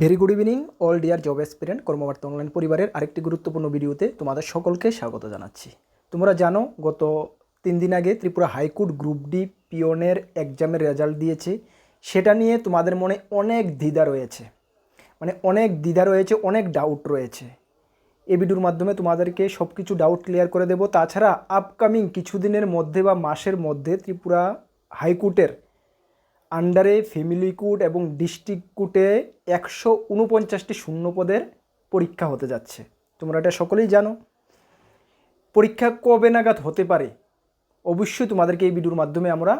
Very good evening all dear job experience Karmabarta online পরিবারের আরেকটি গুরুত্বপূর্ণ ভিডিওতে তোমাদের সকলকে স্বাগত জানাচ্ছি। তোমরা জানো, গত তিন দিন আগে Tripura high court group D পিওনের এক্সামের রেজাল্ট দিয়েছে। সেটা নিয়ে তোমাদের মনে অনেক দ্বিধা রয়েছে। মানে অনেক দ্বিধা রয়েছে, অনেক ডাউট রয়েছে। এ ভিডিওর মাধ্যমে তোমাদেরকে সব কিছু ডাউট ক্লিয়ার করে দেবো। তাছাড়া আপকামিং কিছুদিনের মধ্যে বা মাসের মধ্যে ত্রিপুরা হাইকোর্টের আন্ডারে ফ্যামিলি কোর্ট এবং ডিস্ট্রিক্ট কোর্টে একশো উনপঞ্চাশটি শূন্য পদের পরীক্ষা হতে যাচ্ছে। তোমরা এটা সকলেই জানো। পরীক্ষা কবে নাগাদ হতে পারে? অবশ্যই তোমাদেরকে এই ভিডিওর মাধ্যমে আমরা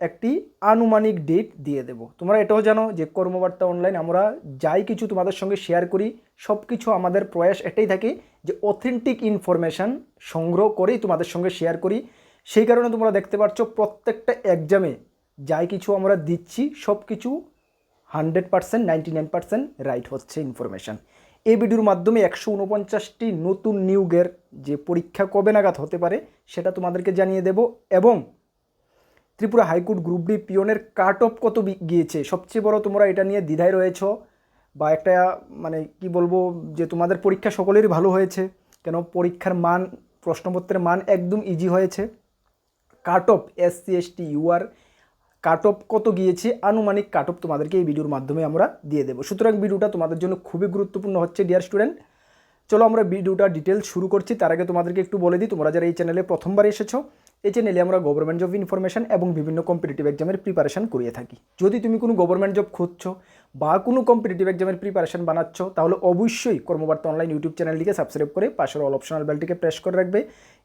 একটি আনুমানিক ডেট দিয়ে দেব। তোমরা এটাও জানো যে কর্মবার্তা অনলাইন আমরা যাই কিছু তোমাদের সঙ্গে শেয়ার করি সব কিছু আমাদের প্রয়াস এটাই থাকে যে অথেন্টিক ইনফরমেশান সংগ্রহ করেই তোমাদের সঙ্গে শেয়ার করি। সেই কারণে তোমরা দেখতে পাচ্ছ প্রত্যেকটা এক্সামে যাই কিছু আমরা দিচ্ছি সব কিছু hundred percent, ninety nine percent right হচ্ছে ইনফরমেশান। এই ভিডিওর মাধ্যমে একশো উনপঞ্চাশটি নতুন নিয়োগের যে পরীক্ষা কবে নাগাদ হতে পারে সেটা তোমাদেরকে জানিয়ে দেব এবং Tripura high court group D পিওনের cut off কত গিয়েছে, সবচেয়ে বড় তোমরা এটা নিয়ে দ্বিধায় রয়েছ বা একটা মানে কি বলব, যে তোমাদের পরীক্ষা সকলেরই ভালো হয়েছে, কেন পরীক্ষার মান, প্রশ্নপত্রের মান একদম ইজি হয়েছে। Cut off S C S T UR cut off কত গিয়েছে? আনুমানিক কাট অফ তোমাদেরকে এই ভিডিওর মাধ্যমে আমরা দিয়ে দেবো। সুতরাং ভিডিওটা তোমাদের জন্য খুবই গুরুত্বপূর্ণ হচ্ছে ডিয়ার স্টুডেন্ট চলো আমরা ভিডিওটা ডিটেলস শুরু করছি। তার আগে তোমাদেরকে একটু বলে দিই, তোমরা যারা এই চ্যানেলে প্রথমবার এসেছ, এই চ্যানেলে আমরা গভর্নমেন্ট জব ইনফরমেশন এবং বিভিন্ন কম্পিটিটিভ এক্সামের প্রিপারেশন করিয়ে থাকি। যদি তুমি কোনো গভর্নমেন্ট জব খুঁজছো বা কোনো কম্পিটিটিভ এক্সামের প্রিপারেশন বানাচ্ছ, তাহলে অবশ্যই কর্মবার্তা অনলাইন ইউটিউব চ্যানেলটিকে সাবস্ক্রাইব করে পাশের অল অপশনাল বেলটিকে প্রেস করে রাখবে।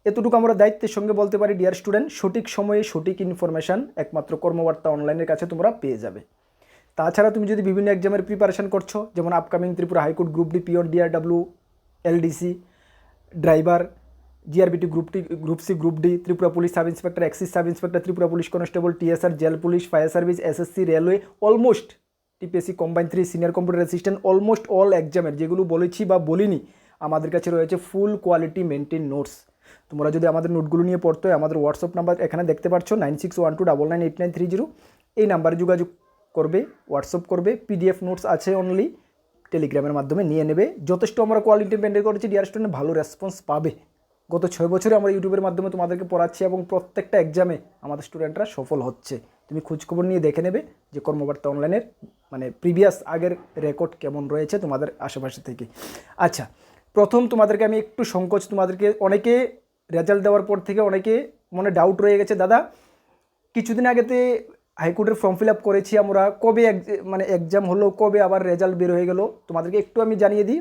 এতটুকু আমরা দায়িত্বের সঙ্গে বলতে পারি ডিয়ার স্টুডেন্ট সঠিক সময়ে সঠিক ইনফরমেশন একমাত্র কর্মবার্তা অনলাইনের কাছে তোমরা পেয়ে যাবে। তাছাড়া তুমি যদি বিভিন্ন এক্সামের প্রিপারেশন করছ, যেমন upcoming Tripura high court group D peon DRW LDC driver GRBT group T group C group D Tripura police sub inspector excise sub inspector Tripura police constable TSR jail police fire service SSC railway almost TPSC combine three senior computer assistant almost all এক্সামের যেগুলো বলেছি বা বলিনি, আমাদের কাছে রয়েছে ফুল quality maintain notes তোমরা যদি আমাদের নোটগুলো নিয়ে পড়তে আমাদের হোয়াটসঅ্যাপ নাম্বার এখানে দেখতে পাচ্ছ nine six one two double nine eight nine three zero এই নাম্বারে যোগাযোগ করবে হোয়াটসঅ্যাপ করবে পিডিএফ নোটস আছে অনলি টেলিগ্রামের মাধ্যমে নিয়ে নেবে। যথেষ্ট আমরা কোয়ালিটি মেনটেন করেছি ডিয়ার স্টুডেন্ট ভালো রেসপন্স পাবে। গত ছয় বছরে আমরা ইউটিউবের মাধ্যমে তোমাদেরকে পড়াচ্ছি এবং প্রত্যেকটা এক্সামে আমাদের স্টুডেন্টরা সফল হচ্ছে। তুমি খোঁজখবর নিয়ে দেখে নেবে যে কর্মবার্তা অনলাইনের মানে প্রিভিয়াস আগের রেকর্ড কেমন রয়েছে তোমাদের আশেপাশে থেকে। আচ্ছা প্রথম তোমাদেরকে আমি একটু সংকোচ, তোমাদেরকে অনেকে রেজাল্ট দেওয়ার পর থেকে অনেকে মনে ডাউট রয়ে গেছে, দাদা, কিছুদিন আগেতে হাইকোর্টের ফর্ম ফিল আপ করেছি আমরা, কবে মানে এক্সাম হলো, কবে আবার রেজাল্ট বের হয়ে গেল? তোমাদেরকে একটু আমি জানিয়ে দিই,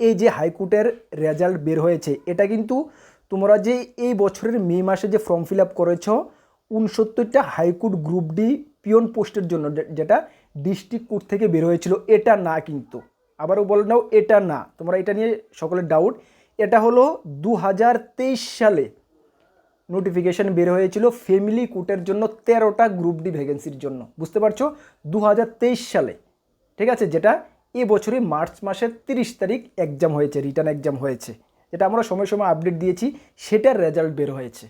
এই যে হাইকোর্টের রেজাল্ট বের হয়েছে, এটা কিন্তু তোমরা যে এই বছরের মে মাসে যে ফর্ম ফিল আপ করেছ, উনসত্তরটা high court group D peon পোস্টের জন্য যেটা ডিস্ট্রিক্ট কোর্ট থেকে বের হয়েছিল, এটা না কিন্তু। আবারও বলে নাও, এটা না। তোমরা এটা নিয়ে সকলের ডাউট এটা হলো দু হাজার তেইশ সালে নোটিফিকেশন বের হয়েছিল ফ্যামিলি কোর্টের জন্য তেরোটা গ্রুপ ডি ভ্যাকেন্সির জন্য। বুঝতে পারছ? দু হাজার তেইশ সালে। ঠিক আছে? যেটা এ বছরই মার্চ মাসের তিরিশ তারিখ এক্সাম হয়েছে রিটার্ন এক্সাম হয়েছে। যেটা আমরা সময় সময় আপডেট দিয়েছি, সেটার রেজাল্ট বের হয়েছে।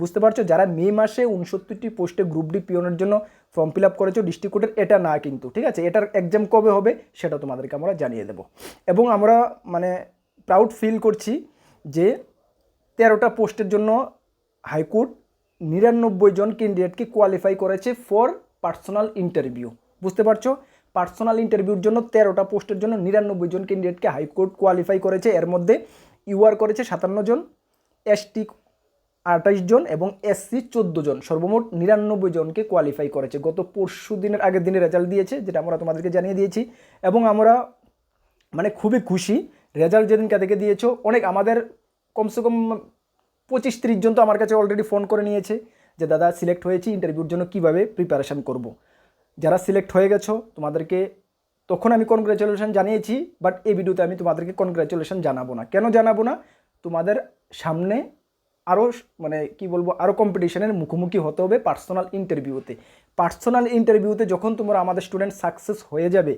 বুঝতে পারছ? যারা মে মাসে উনসত্তরটি পোস্টে গ্রুপ ডি পিওনের জন্য ফর্ম ফিল আপ করেছ ডিস্ট্রিক্ট কোর্টের এটা না কিন্তু, ঠিক আছে? এটার এক্সাম কবে হবে সেটা তোমাদেরকে আমরা জানিয়ে দেবো। এবং আমরা মানে প্রাউড ফিল করছি যে তেরোটা পোস্টের জন্য হাইকোর্ট নিরানব্বই জন ক্যান্ডিডেটকে কোয়ালিফাই করেছে ফর পার্সোনাল ইন্টারভিউ বুঝতে পারছ? পার্সোনাল ইন্টারভিউর জন্য তেরোটা পোস্টের জন্য নিরানব্বই জন ক্যান্ডিডেটকে হাইকোর্ট কোয়ালিফাই করেছে। এর মধ্যে ইউআর করেছে সাতান্ন জন এসটি আঠাইশ জন এবং এসসি চোদ্দ জন, সর্বমোট নিরানব্বই জনকে কোয়ালিফাই করেছে। গত পরশু দিনের, আগের দিনে রেজাল্ট দিয়েছে, যেটা আমরা তোমাদেরকে জানিয়ে দিয়েছি। এবং আমরা মানে খুবই খুশি রেজাল্ট যেদিনকে থেকে দিয়েছ, অনেক আমাদের কমসে কম পঁচিশ তিরিশ জন তো আমার কাছে অলরেডি ফোন করে নিয়েছে যে, দাদা সিলেক্ট হয়েছি ইন্টারভিউর জন্য কীভাবে প্রিপারেশান করব। যারা সিলেক্ট হয়ে গেছো, তোমাদেরকে তখন আমি কনগ্রাচুলেশন জানিয়েছি বাট এই ভিডিওতে আমি তোমাদেরকে কনগ্রাচুলেশন জানাব না। কেন জানাব না? তোমাদের সামনে আরও মানে কি বলব আরও কম্পিটিশনের মুখোমুখি হতে হবে পার্সোনাল ইন্টারভিউতে পার্সোনাল ইন্টারভিউতে যখন তোমরা আমাদের স্টুডেন্ট সাকসেস হয়ে যাবে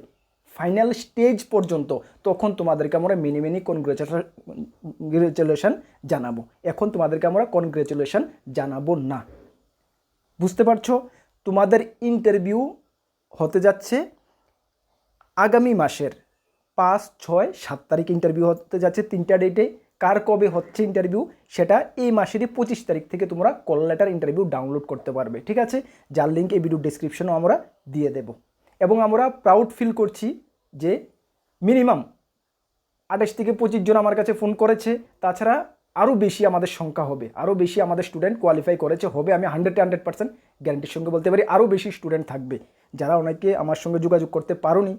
ফাইনাল স্টেজ পর্যন্ত, তখন তোমাদেরকে আমরা মিনি মিনি কনগ্রেচুলেশন জানাব। এখন তোমাদেরকে আমরা কনগ্রেচুলেশন জানাব না। বুঝতে পারছ? তোমাদের ইন্টারভিউ হতে যাচ্ছে আগামী মাসের পাঁচ, ছয়, সাত তারিখ ইন্টারভিউ হতে যাচ্ছে তিনটা ডেটে কার কবে হচ্ছে ইন্টারভিউ সেটা এই মাসেরই পঁচিশ তারিখ থেকে তোমরা কল লেটার ইন্টারভিউ ডাউনলোড করতে পারবে, ঠিক আছে? যার লিঙ্ক এই ভিডিও ডিসক্রিপশনেও আমরা দিয়ে দেব। এবং আমরা প্রাউড ফিল করছি যে মিনিমাম আঠাশ থেকে পঁচিশ জন আমার কাছে ফোন করেছে, তাছাড়া আরও বেশি আমাদের সংখ্যা হবে, আরও বেশি আমাদের স্টুডেন্ট কোয়ালিফাই করেছে, হবে আমি হান্ড্রেড হান্ড্রেড পার্সেন্ট গ্যারান্টির সঙ্গে বলতে পারি, আরও বেশি স্টুডেন্ট থাকবে। যারা অনেকে আমার সঙ্গে যোগাযোগ করতে পারোনি,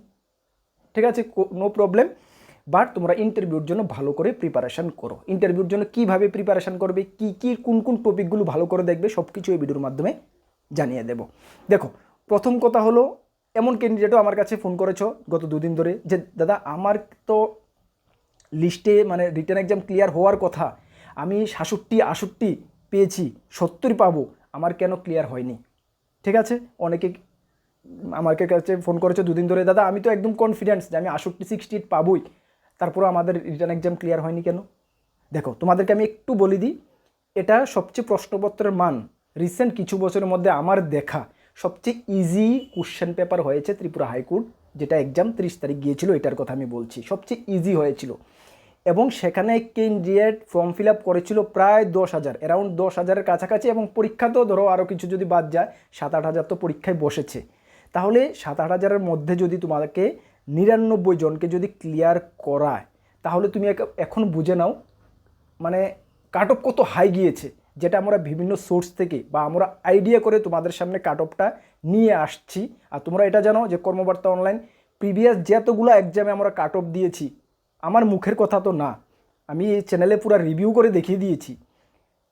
ঠিক আছে? নো প্রবলেম বাট তোমরা ইন্টারভিউর জন্য ভালো করে প্রিপারেশান করো। ইন্টারভিউর জন্য কীভাবে প্রিপারেশান করবে, কী কী, কোন কোন টপিকগুলো ভালো করে দেখবে সব কিছু এই ভিডিওর মাধ্যমে জানিয়ে দেব। দেখো, প্রথম কথা হলো, এমন ক্যান্ডিডেটও আমার কাছে ফোন করেছ গত দুদিন ধরে যে, দাদা, আমার তো লিস্টে মানে রিটার্ন এক্সাম ক্লিয়ার হওয়ার কথা, আমি সাতষট্টি আষট্টি পেয়েছি, সত্তর পাবো, আমার কেন ক্লিয়ার হয়নি? ঠিক আছে? অনেকে আমাকে কাছে ফোন করেছে দুদিন ধরে, দাদা, আমি তো একদম কনফিডেন্স যে আমি আষট্টি সিক্সটি এইট পাবোই। তারপরেও আমাদের রিটার্ন এক্সাম ক্লিয়ার হয়নি কেন? দেখো, তোমাদেরকে আমি একটু বলে দিই, এটা সবচেয়ে প্রশ্নপত্রের মান রিসেন্ট কিছু বছরের মধ্যে আমার দেখা সবচেয়ে ইজি কোশ্চেন পেপার হয়েছে ত্রিপুরা হাইকোর্ট যেটা এক্সাম তিরিশ তারিখ গিয়েছিল, এটার কথা আমি বলছি। সবচেয়ে ইজি হয়েছিল। এবং সেখানে ক্যান্ডিডেট ফর্ম ফিল আপ করেছিল প্রায় দশ হাজার অ্যারাউন্ড দশ হাজারের কাছাকাছি এবং পরীক্ষা তো ধরো আরও কিছু যদি বাদ যায়, সাত আট হাজার তো পরীক্ষায় বসেছে। তাহলে সাত আট হাজারের মধ্যে যদি তোমাকে নিরানব্বই জনকে যদি ক্লিয়ার করায়, তাহলে তুমি এখন বুঝে নাও মানে কাট অফ কত হাই গিয়েছে, যেটা আমরা বিভিন্ন সোর্স থেকে বা আমরা আইডিয়া করে তোমাদের সামনে কাট অফটা নিয়ে আসছি। আর তোমরা এটা জানো যে কর্মবার্তা অনলাইন প্রিভিয়াস যতগুলো এক্সামে আমরা কাট অফ দিয়েছি, আমার মুখের কথা তো না, আমি এই চ্যানেলে পুরো রিভিউ করে দেখিয়ে দিয়েছি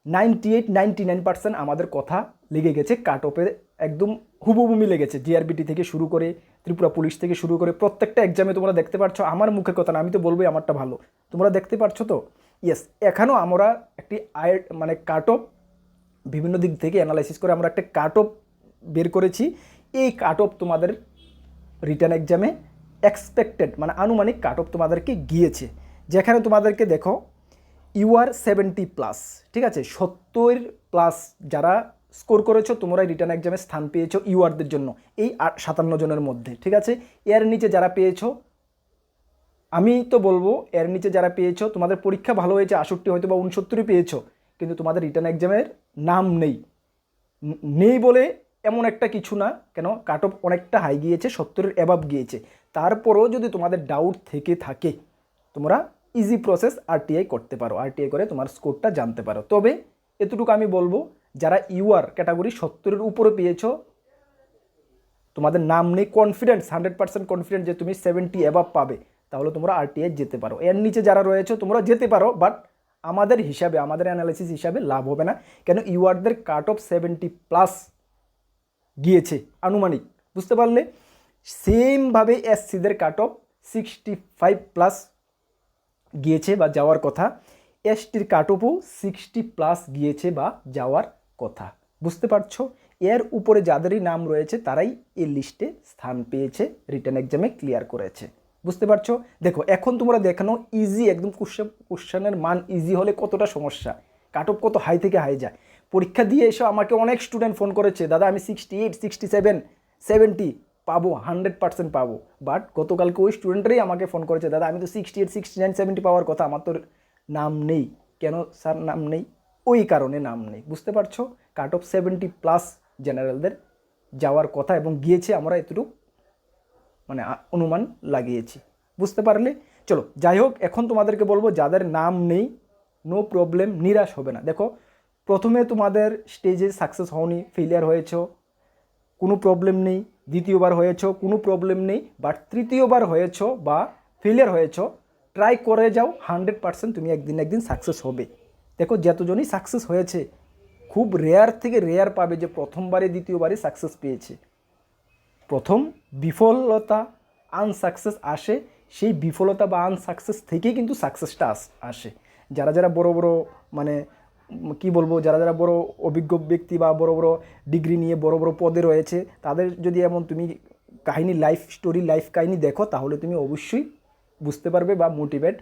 ninety eight ninety nine percent আমাদের কথা লেগে গেছে কাট অফে একদম হুবহু মিলে গেছে জিআরবিটি থেকে শুরু করে ত্রিপুরা পুলিশ থেকে শুরু করে প্রত্যেকটা এক্সামে তোমরা দেখতে পাচ্ছ আমার মুখের কথা না, আমি তো বলবোই আমারটা ভালো। তোমরা দেখতে পাচ্ছ তো? ইয়েস এখানেও আমরা একটি আয় মানে কাট অফ বিভিন্ন দিক থেকে অ্যানালাইসিস করে আমরা একটা কাট অফ বের করেছি। এই কাট অফ তোমাদের রিটার্ন এক্সামে এক্সপেক্টেড মানে আনুমানিক কাট অফ তোমাদেরকে গিয়েছে। যেখানে তোমাদেরকে দেখো ইউআর সেভেন্টি প্লাস ঠিক আছে? সত্তর প্লাস যারা স্কোর করেছ তোমরা রিটার্ন এক্সামে স্থান পেয়েছ ইউআরদের জন্য, এই সাতান্ন জনের মধ্যে, ঠিক আছে? এর নিচে যারা পেয়েছ, আমি তো বলব, এর নিচে যারা পেয়েছ, তোমাদের পরীক্ষা ভালো হয়েছে, আষট্টি হয়তো বা উনসত্তরই পেয়েছ, কিন্তু তোমাদের রিটার্ন এক্সামের নাম নেই। নেই বলে এমন একটা কিছু না, কেন? কাট অফ অনেকটা হাই গিয়েছে, সত্তরের অ্যাবাব গিয়েছে। তারপরেও যদি তোমাদের ডাউট থেকে থাকে, তোমরা ইজি প্রসেস আরটিআই করতে পারো আরটিআই করে তোমার স্কোরটা জানতে পারো। তবে এতটুকু আমি বলব যারা ইউআর ক্যাটাগরি সত্তরের উপরে পেয়েছ, তোমাদের নাম নেই কনফিডেন্স হান্ড্রেড পার্সেন্ট কনফিডেন্ট যে তুমি সেভেন্টি অ্যাবাব পাবে, তাহলে তোমরা আরটিআই যেতে পারো। এর নিচে যারা রয়েছে, তোমরা যেতে পারো বাট আমাদের হিসাবে, আমাদের অ্যানালাইসিস হিসাবে লাভ হবে না। কেন ইউআরদের কাট অফ সেভেন্টি প্লাস গিয়েছে, আনুমানিক। বুঝতে পারলে? সেমভাবে এসসিদের cut off sixty five plus গিয়েছে বা যাওয়ার কথা। এসটির কাট অফও সিক্সটি প্লাস গিয়েছে বা যাওয়ার কথা। বুঝতে পারছ? এর উপরে যাদেরই নাম রয়েছে, তারাই এই লিস্টে স্থান পেয়েছে রিটার্ন এক্সামে ক্লিয়ার করেছে। বুঝতে পারছ? দেখো, এখন তোমরা দেখানো ইজি একদম কোশ্চেন কোশ্চেনের মান ইজি হলে কতটা সমস্যা? কাট অফ কত হাই থেকে হাই যায়? পরীক্ষা দিয়ে এসে আমাকে অনেক স্টুডেন্ট ফোন করেছে, দাদা, আমি sixty eight sixty seven seventy পাবো হান্ড্রেড পার্সেন্ট পাবো। বাট গতকালকে ওই স্টুডেন্টরাই আমাকে ফোন করেছে, দাদা, আমি তো sixty eight sixty nine seventy পাওয়ার কথা, আমার তো নাম নেই। কেন? স্যার, নাম নেই? ওই কারণে নাম নেই। বুঝতে পারছ? কাট অফ সেভেন্টি প্লাস জেনারেলদের যাওয়ার কথা এবং গিয়েছে আমরা এতটুকু মানে অনুমান লাগিয়েছি। বুঝতে পারলে? চলো, যাই হোক, এখন তোমাদেরকে বলব, যাদের নাম নেই নো প্রবলেম নিরাশ হবে না। দেখো, প্রথমে তোমাদের স্টেজে সাকসেস হওনি ফেলিয়ার হয়েছো, কোনো প্রবলেম নেই, দ্বিতীয়বার হয়েছো, কোনো প্রবলেম নেই বাট তৃতীয়বার হয়েছো বা ফেলিয়ার হয়েছো ট্রাই করে যাও হান্ড্রেড পার্সেন্ট তুমি একদিন একদিন সাকসেস হবে। দেখো, যতজনই সাকসেস হয়েছে, খুব রেয়ার থেকে রেয়ার পাবে যে প্রথমবারে, দ্বিতীয়বারে সাকসেস পেয়েছে। প্রথম বিফলতা আনসাকসেস আসে, সেই বিফলতা বা আনসাকসেস থেকেই কিন্তু সাকসেসটা আস যারা যারা বড় বড় মানে কি বলব, যারা যারা বড় অভিজ্ঞ ব্যক্তি বা বড় বড় ডিগ্রি নিয়ে বড় বড় পদে রয়েছে, তাদের যদি এমন তুমি কাহিনী লাইফ স্টোরি লাইফ কাহিনী দেখো, তাহলে তুমি অবশ্যই বুঝতে পারবে বা মোটিভেট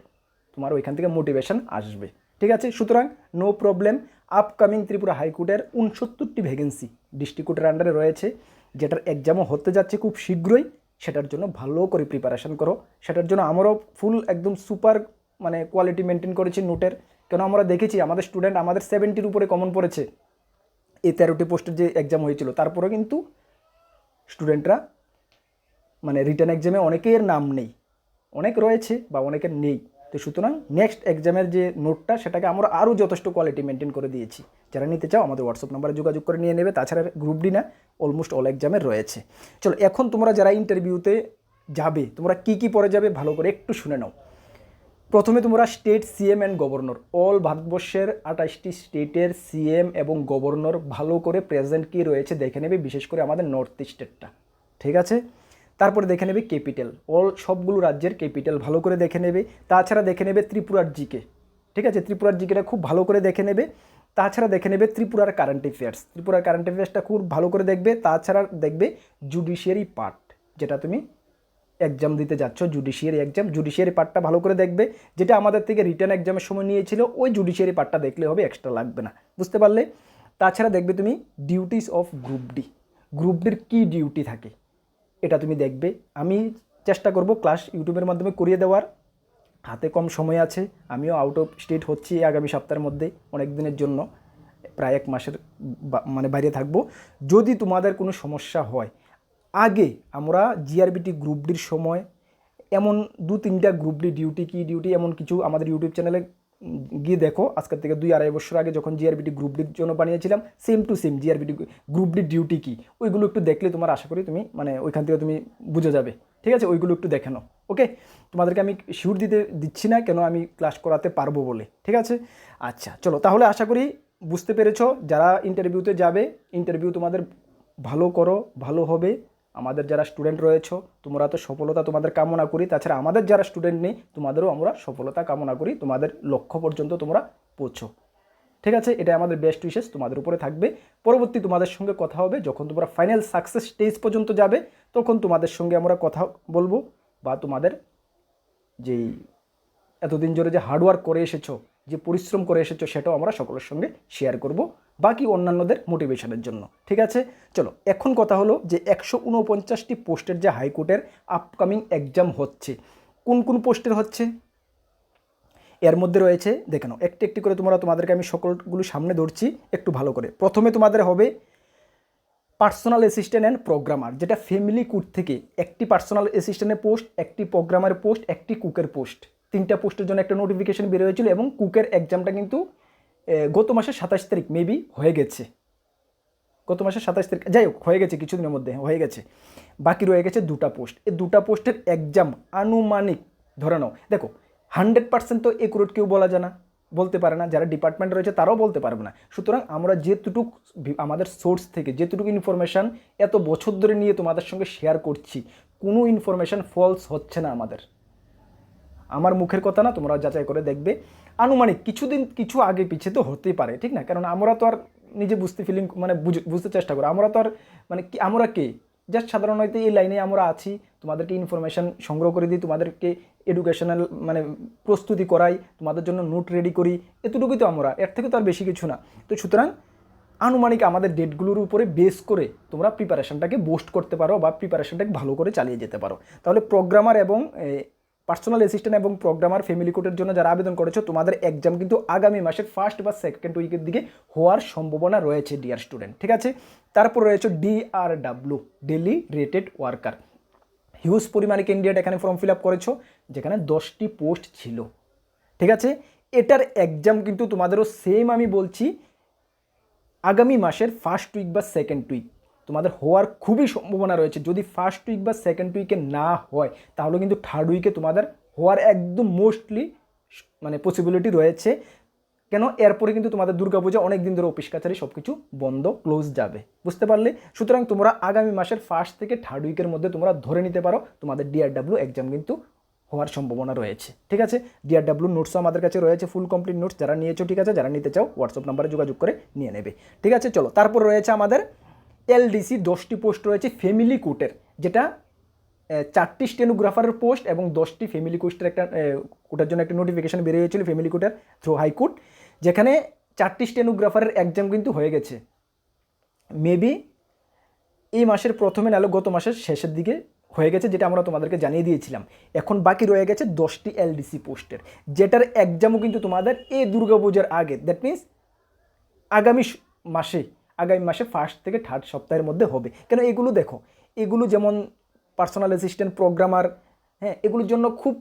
তোমার ওইখান থেকে মোটিভেশন আসবে। ঠিক আছে? সুতরাং নো প্রবলেম আপকামিং ত্রিপুরা হাইকোর্টের উনসত্তরটি ভ্যাকেন্সি ডিস্ট্রিক্ট কোর্টের আন্ডারে রয়েছে। যেটার এক্সামও হতে যাচ্ছে খুব শীঘ্রই। সেটার জন্য ভালো করে প্রিপারেশন করো। সেটার জন্য আমরাও ফুল একদম সুপার মানে কোয়ালিটি মেনটেন করেছি নোটের কেন আমরা দেখেছি আমাদের স্টুডেন্ট আমাদের সেভেন্টির উপরে কমন পড়েছে। এই তেরোটি পোস্টের যে এক্সাম হয়েছিল, তারপরে কিন্তু স্টুডেন্টরা মানে রিটার্ন এক্সামে অনেকের নাম নেই। অনেক রয়েছে বা অনেকের নেই। তো সুতরাং নেক্সট এক্সামের যে নোটটা সেটাকে আমরা আরও যথেষ্ট কোয়ালিটি মেনটেন করে দিয়েছি। যারা নিতে চাও, আমাদের হোয়াটসঅ্যাপ নাম্বারে যোগাযোগ করে নিয়ে নেবে, তাছাড়া গ্রুপ ডি না অলমোস্ট অল এক্সামের রয়েছে। চলো, এখন তোমরা যারা ইন্টারভিউতে যাবে, তোমরা কি কি পরে যাবে, ভালো করে একটু শুনে নাও। প্রথমে তোমরা state CM and governor all ভারতবর্ষের আঠাশটি স্টেটের সিএম এবং গভর্নর ভালো করে প্রেজেন্ট কী রয়েছে, দেখে নেবে, বিশেষ করে আমাদের নর্থ স্টেটটা ঠিক আছে? তারপরে দেখে নেবে ক্যাপিটাল। অল সবগুলো রাজ্যের ক্যাপিটাল ভালো করে দেখে নেবে। তাছাড়া দেখে নেবে ত্রিপুরার জিকে। ঠিক আছে? ত্রিপুরার জিকেটা খুব ভালো করে দেখে নেবে। তাছাড়া দেখে নেবে ত্রিপুরার কারেন্ট অ্যাফেয়ার্স ত্রিপুরার কারেন্ট অ্যাফেয়ার্সটা খুব ভালো করে দেখবে। তাছাড়া দেখবে জুডিশিয়ারি পার্ট যেটা তুমি এক্সাম দিতে যাচ্ছ জুডিশিয়ারি এক্সাম জুডিশিয়ারি পার্টটা ভালো করে দেখবে। যেটা আমাদের থেকে রিটার্ন এক্সামের সময় নিয়েছিল, ওই জুডিশিয়ারি পার্টটা দেখলে হবে এক্সট্রা লাগবে না। বুঝতে পারলে? তাছাড়া দেখবে তুমি duties of group D group ডির কী ডিউটি থাকে? এটা তুমি দেখবে। আমি চেষ্টা করব ক্লাস ইউটিউবের মাধ্যমে করিয়ে দেওয়ার। হাতে কম সময় আছে। আমিও আউট অফ স্টেট হচ্ছি আগামী সপ্তাহের মধ্যে, অনেক দিনের জন্য। প্রায় এক মাসের মানে বাইরে থাকব। যদি তোমাদের কোনো সমস্যা হয়, আগে আমরা জিআরবিটি গ্রুপ ডির সময় এমন দু তিনটা গ্রুপ ডি ডিউটি কি ডিউটি এমন কিছু আমাদের ইউটিউব চ্যানেলে গিয়ে দেখো, আজকের থেকে দুই আড়াই বছর আগে যখন জিআরবিটি গ্রুপ ডির জন্য বানিয়েছিলাম same to same GRBT group ডির ডিউটি কি? ওইগুলো একটু দেখলে তোমার আশা করি তুমি মানে ওইখান থেকে তুমি বুঝে যাবে। ঠিক আছে? ওইগুলো একটু দেখে নাও। ওকে তোমাদেরকে আমি শিওর দিতে, দিচ্ছি না কেন আমি ক্লাস করাতে পারব বলে। ঠিক আছে? আচ্ছা চলো, তাহলে আশা করি বুঝতে পেরেছ, যারা ইন্টারভিউতে যাবে ইন্টারভিউ তোমাদের ভালো করো, ভালো হবে। আমাদের যারা স্টুডেন্ট রয়েছো, তোমরা তো সফলতা তোমাদের কামনা করি। তাছাড়া আমাদের যারা স্টুডেন্ট নেই, তোমাদেরও আমরা সফলতা কামনা করি। তোমাদের লক্ষ্য পর্যন্ত তোমরা পৌঁছো। ঠিক আছে? এটা আমাদের বেস্ট উইশেস তোমাদের উপরে থাকবে। পরবর্তী তোমাদের সঙ্গে কথা হবে। যখন তোমরা ফাইনাল সাকসেস স্টেজ পর্যন্ত যাবে, তখন তোমাদের সঙ্গে আমরা কথা বলব। বা তোমাদের যেই এতদিন ধরে যে হার্ডওয়ার্ক করে এসেছ যে পরিশ্রম করে এসেছ সেটাও আমরা সকলের সঙ্গে শেয়ার করব, বাকি অন্যান্যদের মোটিভেশনের জন্য। ঠিক আছে? চলো, এখন কথা হলো যে একশো উনপঞ্চাশটি পোস্টের যে হাইকোর্টের আপকামিং এক্সাম হচ্ছে, কোন কোন পোস্টের হচ্ছে? এর মধ্যে রয়েছে, দেখে নাও, একটি একটি করে তোমরা তোমাদেরকে আমি সকলগুলো সামনে ধরছি, একটু ভালো করে। প্রথমে তোমাদের হবে পার্সোনাল অ্যাসিস্ট্যান্ট অ্যান্ড প্রোগ্রামার যেটা ফ্যামিলি কুড থেকে একটি পার্সোনাল অ্যাসিস্ট্যান্টের পোস্ট একটি প্রোগ্রামার পোস্ট একটি কুকের পোস্ট তিনটা পোস্টের জন্য একটা নোটিফিকেশন বের হয়েছিল এবং কুকের এক্সামটা কিন্তু গত মাসের সাতাশ তারিখ মেবি হয়ে গেছে। গত মাসের সাতাশ তারিখ, যাই হোক, হয়ে গেছে কিছুদিনের মধ্যে, হয়ে গেছে। বাকি রয়ে গেছে দুটা পোস্ট এই দুটা পোস্টের এক্সাম আনুমানিক, ধরে নাও, দেখো হান্ড্রেড পার্সেন্ট তো একুরেট কেউ বলা যায় না, বলতে পারে না। যারা ডিপার্টমেন্ট রয়েছে, তারাও বলতে পারবে না। সুতরাং আমরা যেটুকু আমাদের সোর্স থেকে, যেটুকু ইনফরমেশান এত বছর ধরে নিয়ে তোমাদের সঙ্গে শেয়ার করছি, কোনো ইনফরমেশান ফলস হচ্ছে না আমাদের। আমার মুখের কথা না তোমরা যাচাই করে দেখবে। আনুমানিক কিছুদিন, কিছু আগে পিছিয়ে তো হতেই পারে, ঠিক না? কারণ আমরা তো আর নিজে বুঝতে ফিলিং মানে বুঝ- বুঝতে চেষ্টা করি। আমরা তো আর মানে কি, আমরা কে? জাস্ট সাধারণত এই লাইনে আমরা আছি, তোমাদেরকে ইনফরমেশান সংগ্রহ করে দিই, তোমাদেরকে এডুকেশনাল মানে প্রস্তুতি করাই, তোমাদের জন্য নোট রেডি করি, এতটুকুই তো আমরা, এর থেকে তো আর বেশি কিছু না। তো সুতরাং আনুমানিক আমাদের ডেটগুলোর উপরে বেস করে তোমরা প্রিপারেশনটাকে বুস্ট করতে পারো বা প্রিপারেশনটাকে ভালো করে চালিয়ে যেতে পারো। তাহলে প্রোগ্রামার এবং পার্সোনাল অ্যাসিস্ট্যান্ট এবং প্রোগ্রামার ফ্যামিলি কোর্টের জন্য যারা আবেদন করেছ, তোমাদের এক্সাম কিন্তু আগামী মাসের ফার্স্ট বা সেকেন্ড উইকের দিকে হওয়ার সম্ভাবনা রয়েছে ডিয়ার স্টুডেন্ট ঠিক আছে? তারপর রয়েছে DRW daily rated worker huge পরিমাণে ক্যান্ডিডেট এখানে ফর্ম ফিল আপ করেছ, যেখানে দশটি পোস্ট ছিল, ঠিক আছে? এটার এক্সাম কিন্তু তোমাদেরও সেম আমি বলছি, আগামী মাসের ফার্স্ট উইক বা সেকেন্ড উইক তোমাদের হওয়ার খুবই সম্ভাবনা রয়েছে। যদি ফার্স্ট উইক বা সেকেন্ড উইকে না হয়, তাহলে কিন্তু থার্ড উইকে তোমাদের হওয়ার একদম মোস্টলি মানে পসিবিলিটি রয়েছে। কেন? এরপরে কিন্তু তোমাদের দুর্গাপূজা অনেক দিন ধরে অফিস কাছারি সব কিছু বন্ধ ক্লোজ যাবে। বুঝতে পারলে? সুতরাং তোমরা আগামী মাসের ফার্স্ট থেকে থার্ড উইকের মধ্যে তোমরা ধরে নিতে পারো, তোমাদের ডিআরডাব্লিউ এক্সাম কিন্তু হওয়ার সম্ভাবনা রয়েছে। ঠিক আছে? ডিআরডাব্লিউ নোটসও আমাদের কাছে রয়েছে ফুল কমপ্লিট নোটস যারা নিয়েছো, ঠিক আছে? যারা নিতে চাও হোয়াটসঅ্যাপ নাম্বারে যোগাযোগ করে নিয়ে নেবে। ঠিক আছে? চলো, তারপর রয়েছে আমাদের এলডিসি দশটি পোস্ট রয়েছে ফ্যামিলি কোর্টের যেটা চারটি স্টেনোগ্রাফারের পোস্ট এবং দশটি ফ্যামিলি কোর্টের একটা এ, কোর্টের জন্য একটা নোটিফিকেশান বেরিয়ে বেরিয়েছিল ফ্যামিলি কোর্টের থ্রু হাইকোর্ট যেখানে চারটি স্টেনোগ্রাফারের এক্সাম কিন্তু হয়ে গেছে। মেবি এই মাসের প্রথমে নাহলে গত মাসের শেষের দিকে হয়ে গেছে যেটা আমরা তোমাদেরকে জানিয়ে দিয়েছিলাম। এখন বাকি রয়ে গেছে দশটি এলডিসি পোস্টের যেটার এক্সামও কিন্তু তোমাদের এই দুর্গাপূজার আগে দ্যাট মিনস আগামী মাসে আগামী মাসে ফার্স্ট থেকে থার্ড সপ্তাহের মধ্যে হবে। কেন এগুলো দেখো, এগুলো যেমন পার্সোনাল অ্যাসিস্ট্যান্ট প্রোগ্রামার হ্যাঁ এগুলোর জন্য খুব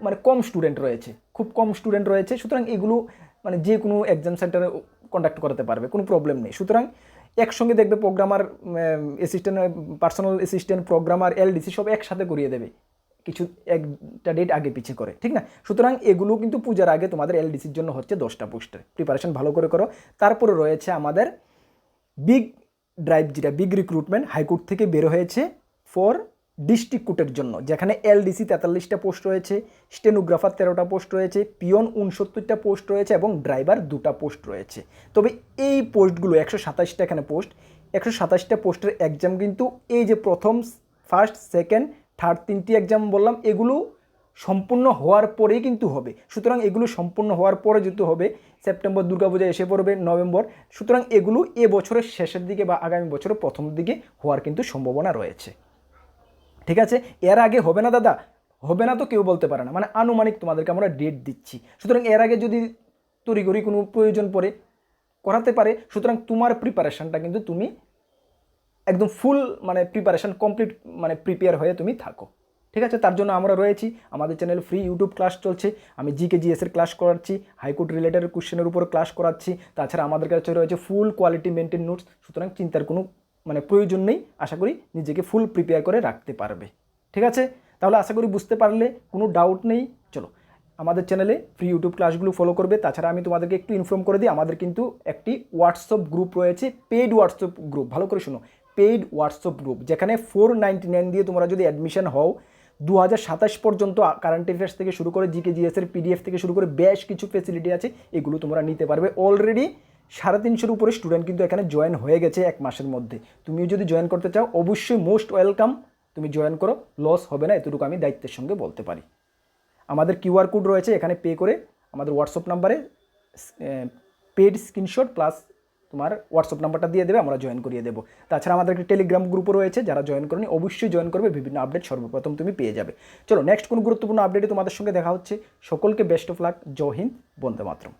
মানে কম স্টুডেন্ট রয়েছে, খুব কম স্টুডেন্ট রয়েছে। সুতরাং এগুলো মানে যে কোনো এক্সাম সেন্টারে কন্ডাক্ট করাতে পারবে, কোনো প্রবলেম নেই। সুতরাং একসঙ্গে দেখবে programmer assistant personal assistant programmer LDC সব একসাথে করিয়ে দেবে। কিছু একটা ডেট আগে পিছিয়ে করে, ঠিক না? সুতরাং এগুলো কিন্তু পূজার আগে তোমাদের এলডিসির জন্য হচ্ছে দশটা পোস্টের প্রিপারেশন ভালো করে করো। তারপরে রয়েছে আমাদের বিগ ড্রাইভ যেটা, বিগ রিক্রুটমেন্ট হাইকোর্ট থেকে বের হয়েছে ফর ডিস্ট্রিক্ট কোর্টের জন্য, যেখানে এলডিসি তেতাল্লিশটা পোস্ট রয়েছে স্টেনোগ্রাফার তেরোটা পোস্ট রয়েছে পিয়ন উনসত্তরটা পোস্ট রয়েছে এবং ড্রাইভার দুটা পোস্ট রয়েছে। তবে এই পোস্টগুলো একশো সাতাশটা এখানে পোস্ট একশো সাতাশটা পোস্টের এক্সাম কিন্তু এই যে প্রথম ফার্স্ট সেকেন্ড থার্ড তিনটি এক্সাম বললাম, এগুলো সম্পূর্ণ হওয়ার পরেই কিন্তু হবে। সুতরাং এগুলো সম্পূর্ণ হওয়ার পরে যেহেতু হবে, সেপ্টেম্বর দুর্গাপূজা এসে পড়বে, নভেম্বর। সুতরাং এগুলো এ বছরের শেষের দিকে বা আগামী বছরের প্রথম দিকে হওয়ার কিন্তু সম্ভাবনা রয়েছে। ঠিক আছে? এর আগে হবে না দাদা? হবে না তো কেউ বলতে পারে না। মানে আনুমানিক তোমাদেরকে আমরা ডেট দিচ্ছি। সুতরাং এর আগে যদি তড়িঘড়ি কোনো প্রয়োজন পড়ে, করাতে পারে। সুতরাং তোমার প্রিপারেশনটা কিন্তু তুমি একদম ফুল মানে প্রিপারেশন কমপ্লিট মানে প্রিপেয়ার হয়ে তুমি থাকো। ঠিক আছে? তার জন্য আমরা রয়েছি। আমাদের চ্যানেল ফ্রি ইউটিউব ক্লাস চলছে। আমি জিকে জিএসের ক্লাস করাচ্ছি। হাইকোর্ট রিলেটেড কোশ্চেনের উপর ক্লাস করাচ্ছি। তাছাড়া আমাদের কাছে রয়েছে ফুল কোয়ালিটি মেনটেন নোটস সুতরাং চিন্তার কোনো মানে প্রয়োজন নেই। আশা করি নিজেকে ফুল প্রিপেয়ার করে রাখতে পারবে। ঠিক আছে? তাহলে আশা করি বুঝতে পারলে, কোনো ডাউট নেই। চলো, আমাদের চ্যানেলে ফ্রি ইউটিউব ক্লাসগুলো ফলো করবে। তাছাড়া আমি তোমাদেরকে একটু ইনফর্ম করে দিই, আমাদের কিন্তু একটি হোয়াটসঅ্যাপ গ্রুপ রয়েছে। পেইড হোয়াটসঅ্যাপ গ্রুপ ভালো করে শোনো। পেইড হোয়াটসঅ্যাপ গ্রুপ যেখানে ফোর নাইনটি নাইন দিয়ে তোমরা যদি অ্যাডমিশন হও দু হাজার সাতাশ পর্যন্ত কারেন্ট অ্যাফেয়ার্স থেকে শুরু করে জিকে জিএসের পিডিএফ থেকে শুরু করে বেশ কিছু ফেসিলিটি আছে, এগুলো তোমরা নিতে পারবে। অলরেডি সাড়ে তিনশোর উপরে স্টুডেন্ট কিন্তু এখানে জয়েন হয়ে গেছে এক মাসের মধ্যে। তুমিও যদি জয়েন করতে চাও, অবশ্যই মোস্ট ওয়েলকাম তুমি জয়েন করো লস হবে না, এতটুকু আমি দায়িত্বের সঙ্গে বলতে পারি। আমাদের কিউআর কোড রয়েছে, এখানে পে করে আমাদের হোয়াটসঅ্যাপ নাম্বারে পেড স্ক্রিনশট প্লাস তোমার হোয়াটসঅ্যাপ নাম্বারটা দিয়ে দেবে, আমরা জয়েন করিয়ে দেবো। তাছাড়া আমাদের একটা টেলিগ্রাম গ্রুপও রয়েছে, যারা জয়েন করেনি, অবশ্যই জয়েন করবে, বিভিন্ন আপডেট সর্বপ্রথম তুমি পেয়ে যাবে। চলো নেক্সট কোনো গুরুত্বপূর্ণ আপডেটে তোমাদের সঙ্গে দেখা হচ্ছে? সকলকে বেস্ট অফ লাক জয় হিন্দ, বন্দে মাতরম।